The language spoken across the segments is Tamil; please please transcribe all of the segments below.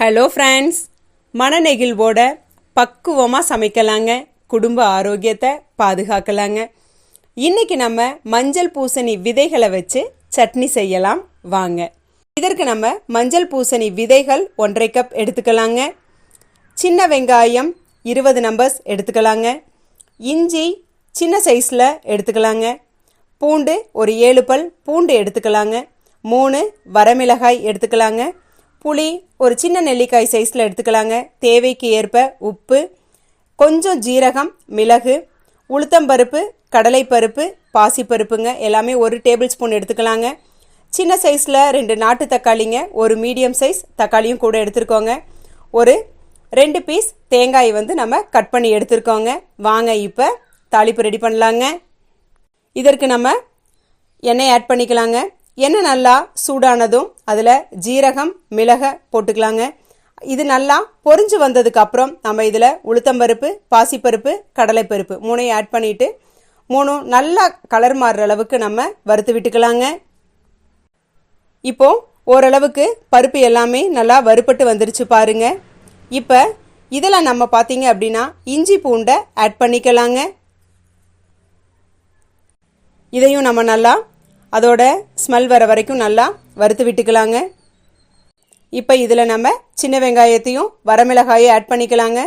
ஹலோ ஃப்ரெண்ட்ஸ் மனநெகிழ்வோட பக்குவமாக சமைக்கலாங்க. குடும்ப ஆரோக்கியத்தை பாதுகாக்கலாங்க. இன்னைக்கு நம்ம மஞ்சள் பூசணி விதைகளை வச்சு சட்னி செய்யலாம். வாங்க. இதற்கு நம்ம மஞ்சள் பூசணி விதைகள் ஒன்றரை கப் எடுத்துக்கலாங்க. சின்ன வெங்காயம் இருபது நம்பர்ஸ் எடுத்துக்கலாங்க. இஞ்சி சின்ன சைஸில் எடுத்துக்கலாங்க. பூண்டு ஒரு ஏழு பல் பூண்டு எடுத்துக்கலாங்க. மூணு வரமிளகாய் எடுத்துக்கலாங்க. புளி ஒரு சின்ன நெல்லிக்காய் சைஸில் எடுத்துக்கலாங்க. தேவைக்கு ஏற்ப உப்பு கொஞ்சம் ஜீரகம் மிளகு உளுத்தம்பருப்பு கடலைப்பருப்பு பாசிப்பருப்புங்க எல்லாமே ஒரு டேபிள் ஸ்பூன் எடுத்துக்கலாங்க. சின்ன சைஸில் ரெண்டு நாட்டு தக்காளிங்க ஒரு மீடியம் சைஸ் தக்காளியும் கூட எடுத்துருக்கோங்க. ஒரு ரெண்டு பீஸ் தேங்காய் வந்து நம்ம கட் பண்ணி எடுத்துருக்கோங்க. வாங்க இப்போ தாளிப்பு ரெடி பண்ணலாங்க. இதற்கு நம்ம எண்ணெய் ஆட் பண்ணிக்கலாங்க. எண்ணெய் நல்லா சூடானதும் அதில் ஜீரகம் மிளகை போட்டுக்கலாங்க. இது நல்லா பொரிஞ்சு வந்ததுக்கு அப்புறம் நம்ம இதில் உளுத்தம்பருப்பு பாசிப்பருப்பு கடலைப்பருப்பு மூணையும் ஆட் பண்ணிட்டு மூணும் நல்லா கலர் மாறுற அளவுக்கு நம்ம வறுத்து விட்டுக்கலாங்க. இப்போ ஓரளவுக்கு பருப்பு எல்லாமே நல்லா வறுப்பட்டு வந்துருச்சு பாருங்க. இப்போ இதில் நம்ம பார்த்தீங்க அப்படின்னா இஞ்சி பூண்டை ஆட் பண்ணிக்கலாங்க. இதையும் நம்ம நல்லா அதோட ஸ்மெல் வர வரைக்கும் நல்லா வறுத்து விட்டுக்கலாங்க. இப்போ இதில் நம்ம சின்ன வெங்காயத்தையும் வரமிளகாயும் ஆட் பண்ணிக்கலாங்க.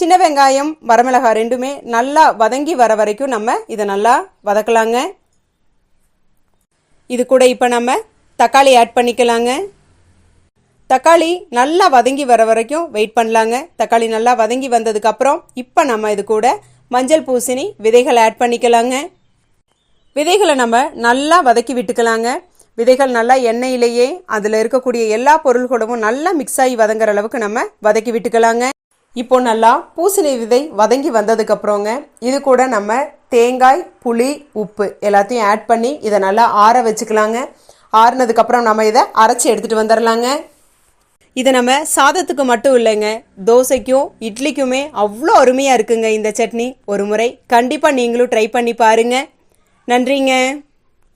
சின்ன வெங்காயம் வரமிளகாய் ரெண்டுமே நல்லா வதங்கி வர வரைக்கும் நம்ம இதை நல்லா வதக்கலாங்க. இது கூட இப்போ நம்ம தக்காளி ஆட் பண்ணிக்கலாங்க. தக்காளி நல்லா வதங்கி வர வரைக்கும் வெயிட் பண்ணலாங்க. தக்காளி நல்லா வதங்கி வந்ததுக்கப்புறம் இப்போ நம்ம இது கூட மஞ்சள் பூசணி விதைகளை ஆட் பண்ணிக்கலாங்க. விதைகளை நம்ம நல்லா வதக்கி விட்டுக்கலாங்க. விதைகள் நல்லா எண்ணெயிலேயே அதில் இருக்கக்கூடிய எல்லா பொருள்களும் நல்லா மிக்ஸ் ஆகி வதங்குற அளவுக்கு நம்ம வதக்கி விட்டுக்கலாங்க. இப்போ நல்லா பூசணி விதை வதங்கி வந்ததுக்கப்புறங்க இது கூட நம்ம தேங்காய் புளி உப்பு எல்லாத்தையும் ஆட் பண்ணி இதை நல்லா ஆற வச்சுக்கலாங்க. ஆறுனதுக்கப்புறம் நம்ம இதை அரைச்சி எடுத்துகிட்டு வந்துடலாங்க இது நம்ம சாதத்துக்கு மட்டும் இல்லைங்க தோசைக்கும் இட்லிக்குமே அவ்வளோ அருமையாக இருக்குங்க இந்த சட்னி. ஒரு முறை கண்டிப்பாக நீங்களும் ட்ரை பண்ணி பாருங்கள் நன்றிங்க.